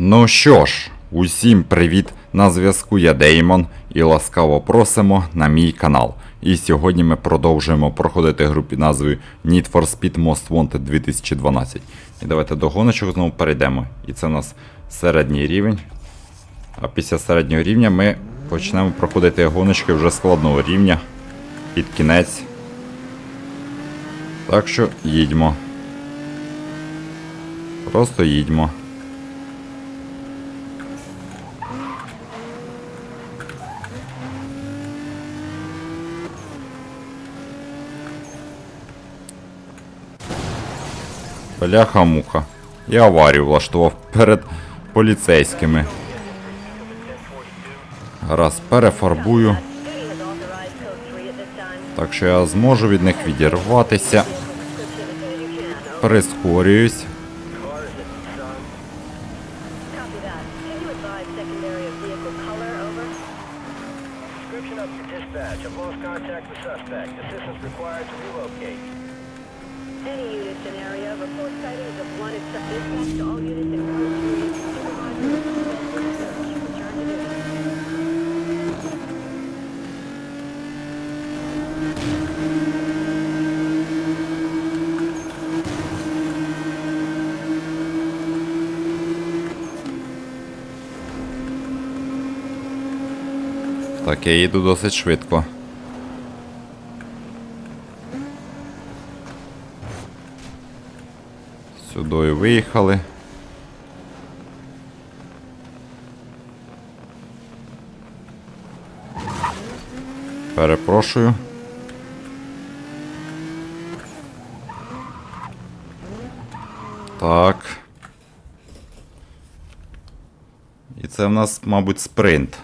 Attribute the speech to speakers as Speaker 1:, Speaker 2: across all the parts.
Speaker 1: Ну що ж, усім привіт! На зв'язку я Деймон і ласкаво просимо на мій канал. І сьогодні ми продовжуємо проходити гру під назвою Need for Speed Most Wanted 2012. І давайте до гоночок знову перейдемо. І це у нас середній рівень. А після середнього рівня ми почнемо проходити гоночки вже складного рівня під кінець. Так що їдьмо. Просто їдьмо. Бляха-муха. Я аварію влаштував перед поліцейськими. Раз, перефарбую. Так що я зможу від них відірватися. Прискорююсь.
Speaker 2: Description.
Speaker 1: Так, я їду досить швидко. Сюди виїхали. Перепрошую. Так. І це в нас, мабуть, спринт.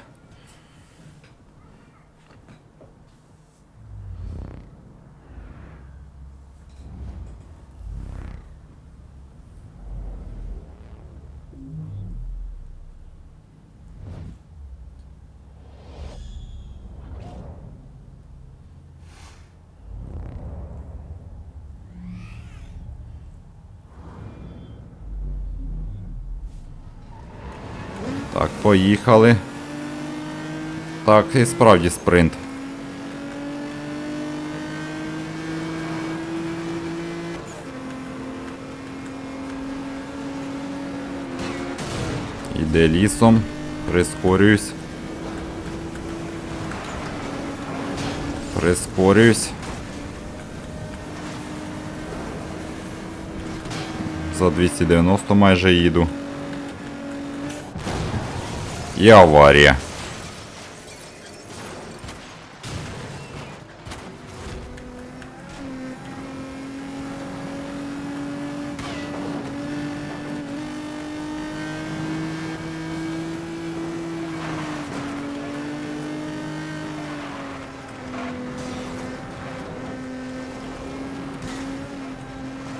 Speaker 1: Так, поїхали. Так, і справді спринт. Іде лісом, прискорююсь. Прискорююсь. За 290 майже їду. І аварія.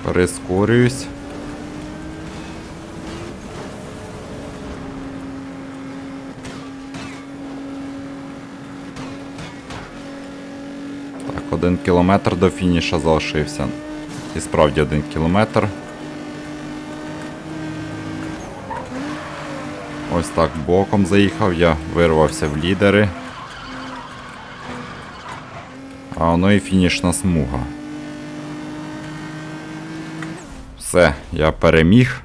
Speaker 1: Прискорююсь. Один кілометр до фініша залишився. І справді один кілометр. Ось так боком заїхав, я вирвався в лідери. А воно і фінішна смуга. Все, я переміг.